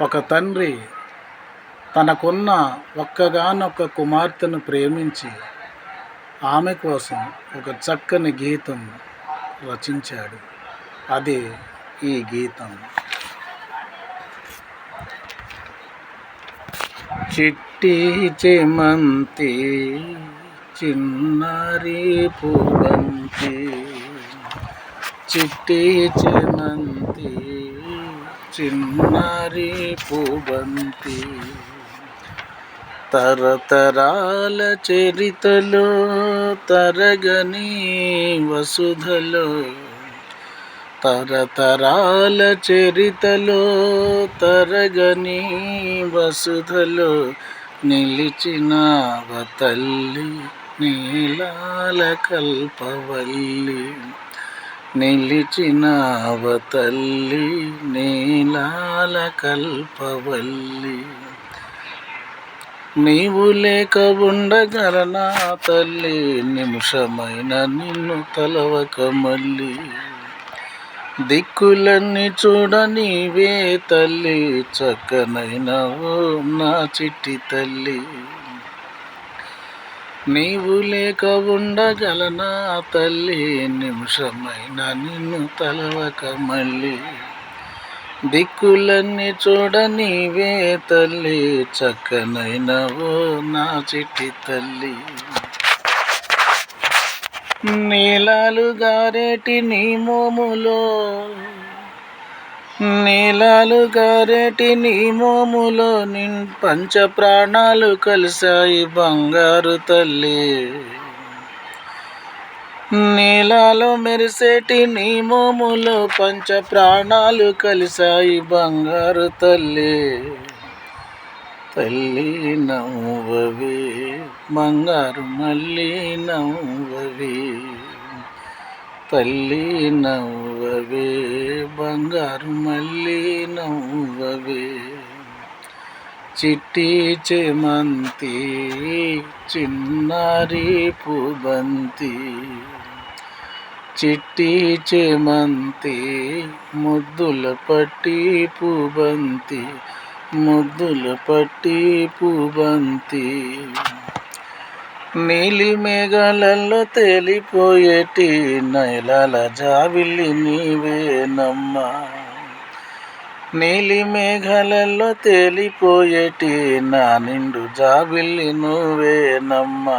ఒక తండ్రి తనకున్న ఒక్కగానొక్క కుమార్తెను ప్రేమించి ఆమె కోసం ఒక చక్కని గీతం రచించాడు. అదే ఈ గీతం. చిట్టి చెమంతి చిన్నారి పూబంతి చిట్టి చెమంతి చిన్నారి పూబంతి తరతరాల చరితలో తరగని వసుధలో తరతరాల చరితలో తరగని వసుధలో నిలిచిన తల్లి నీలాల కల్పవల్లి. నిలిచిన తల్లి నీలాల కల్పవల్లి నీవు లేక ఉండగలనా తల్లి నిమిషమైన నిన్ను తలవక మళ్ళీ. దిక్కులన్నీ చూడ నీవే తల్లి చక్కనైన ఓ నా చిట్టి తల్లి. నీవు లేక ఉండగలనా తల్లి? నిమిషమైన నిన్ను తలవక మళ్ళీ. దిక్కులన్నీ చూడ నీవే తల్లి. చక్కనైన ఓ నా చిట్టి తల్లి. నీలాలు గారేటి నీ మోములో నీలాలు గారెటి నీ మోములో నిన్ పంచ ప్రాణాలు కలిశాయి బంగారు తల్లి. నీలాలో మెరిసేటి నీ మోములో పంచ ప్రాణాలు కలిశాయి బంగారు తల్లి. తల్లి నవ్వవి బంగారు మళ్ళీ నవ్వవి. తల్లి నవ్వు నవ్వవే బంగారు మళ్ళీ నవ్వవే. చిట్టి చెమంతి చిన్నారి పుబంతి చిట్టి చెమంతి ముద్దుల పట్టి పుబంతి ముద్దుల పట్టి పుబంతి నీలి మేఘాలలో తేలిపోయేటి నైలాల జావిల్లి నీవేనమ్మా నీలి మేఘాలలో తేలిపోయేటి నా నిండు జాబిల్లి నువ్వేనమ్మా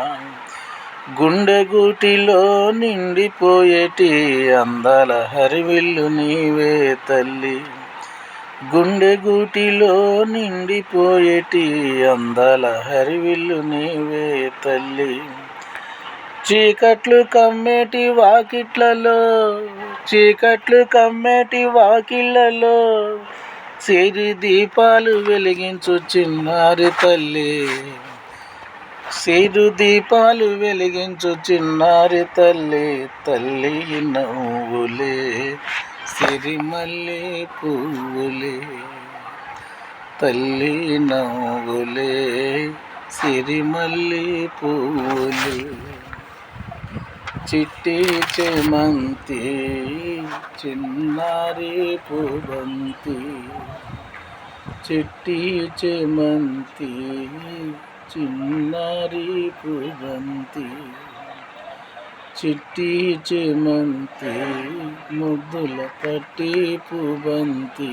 గుండె గూటిలో నిండిపోయేటి అందాల హరివిల్లు నీవే తల్లి. గుండె గూటిలో నిండిపోయేటి అందాల హరివిల్లు నీవే తల్లి. చీకట్లు కమ్మేటి వాకిట్లలో చీకట్లు కమ్మేటి వాకిళ్ళలో సిరి దీపాలు వెలిగించు చిన్నారి తల్లి. సిరు దీపాలు వెలిగించు చిన్నారి తల్లి తల్లి నవ్వులే. సిరిమల్లె పువ్వులే తల్లి నవ్వులే సిరిమల్లి పువ్వులే. చిట్టి చెమంతి చిన్నారి పుబంతి చిట్టి చెమంతి చిన్నారి పుబంతి చిట్టి చెమంతి ముద్దుల పట్టి పుబంతి